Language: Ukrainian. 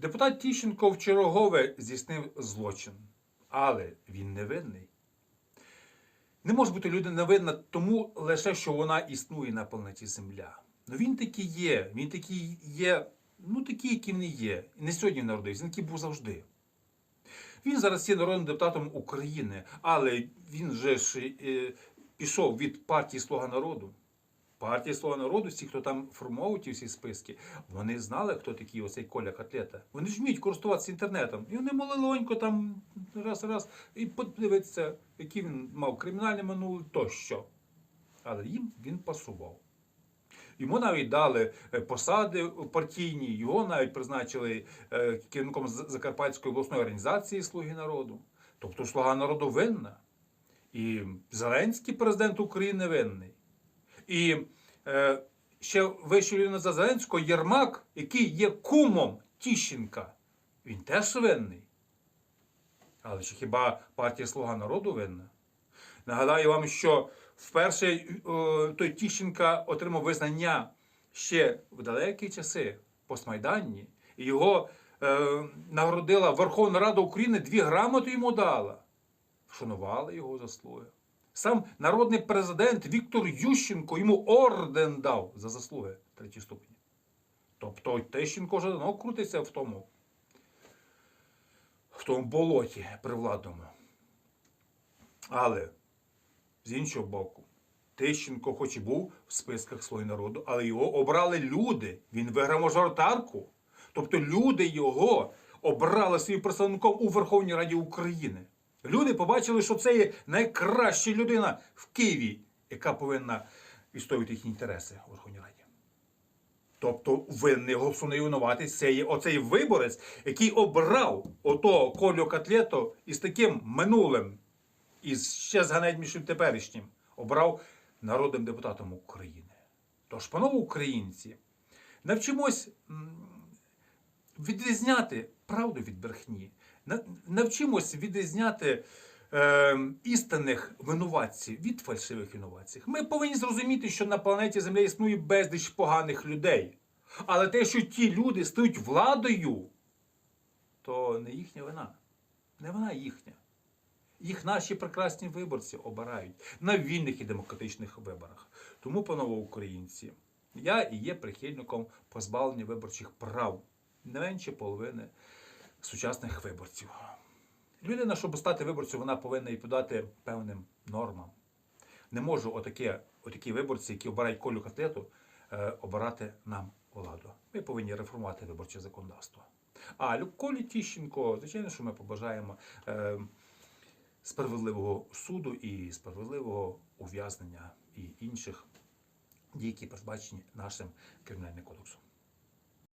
Депутат Тіщенко в чергове здійснив злочин, але він не винний. Не може бути людина невинна тому лише, що вона існує на планеті Земля. Ну він такий є, він такий є, ну такий, який він є. І не сьогодні народився, він такий був завжди. Він зараз є народним депутатом України, але він же ж е, пішов від партії Слуга народу. Партія Слуга народу, всі, хто там формовують ті всі списки, вони знали, хто такий оцей Коля Котлета. Вони ж вміють користуватися інтернетом. І вони молилонько там раз-раз і подивитися, який він мав кримінальне минуле тощо. Але їм він пасував. Йому навіть дали е, посади партійні, його навіть призначили е, керівником Закарпатської обласної організації Слуги народу. Тобто Слуга народу винна. І Зеленський президент України винний. І е, ще вище людина за Зеленського Єрмак, який є кумом Тіщенка, він теж винний. Але чи хіба партія Слуга народу винна? Нагадаю вам, що вперше е, той Тіщенка отримав визнання ще в далекі часи постмайданні, і його е, нагородила Верховна Рада України, дві грамоти йому дала. Вшанували його заслуги. Сам народний президент Віктор Ющенко йому орден дав за заслуги третій ступені. Тобто Тищенко вже давно крутиться в тому, в тому болоті привладному. Але з іншого боку, Тищенко, хоч і був в списках «Слуги народу, але його обрали люди. Він виграв мажоритарку. Тобто люди його обрали своїм представником у Верховній Раді України. Люди побачили, що це є найкраща людина в Києві, яка повинна відстоювати їхні інтереси у Верховній Раді. Тобто винний голосовний винуватий це є оцей виборець, який обрав отого Колю Котлету із таким минулим, і ще з ганебнішим теперішнім, обрав народним депутатом України. Тож, панове українці, навчимось відрізняти правду від брехні, навчимось відрізняти е, істинних винуватців від фальшивих винуватців. Ми повинні зрозуміти, що на планеті Земля існує безліч поганих людей. Але те, що ті люди стають владою, то не їхня вина. Не вона їхня. Їх наші прекрасні виборці обирають на вільних і демократичних виборах. Тому, панове українці, я і є прихильником позбавлення виборчих прав не менше половини сучасних виборців. Людина, щоб стати виборцем, вона повинна відповідати певним нормам. Не можу отакі, отакі виборці, які обирають колю котлету, е, обирати нам владу. Ми повинні реформувати виборче законодавство. А Лю- Колі Тіщенко, звичайно, що ми побажаємо е, справедливого суду і справедливого ув'язнення і інших дій, які передбачені нашим кримінальним кодексом.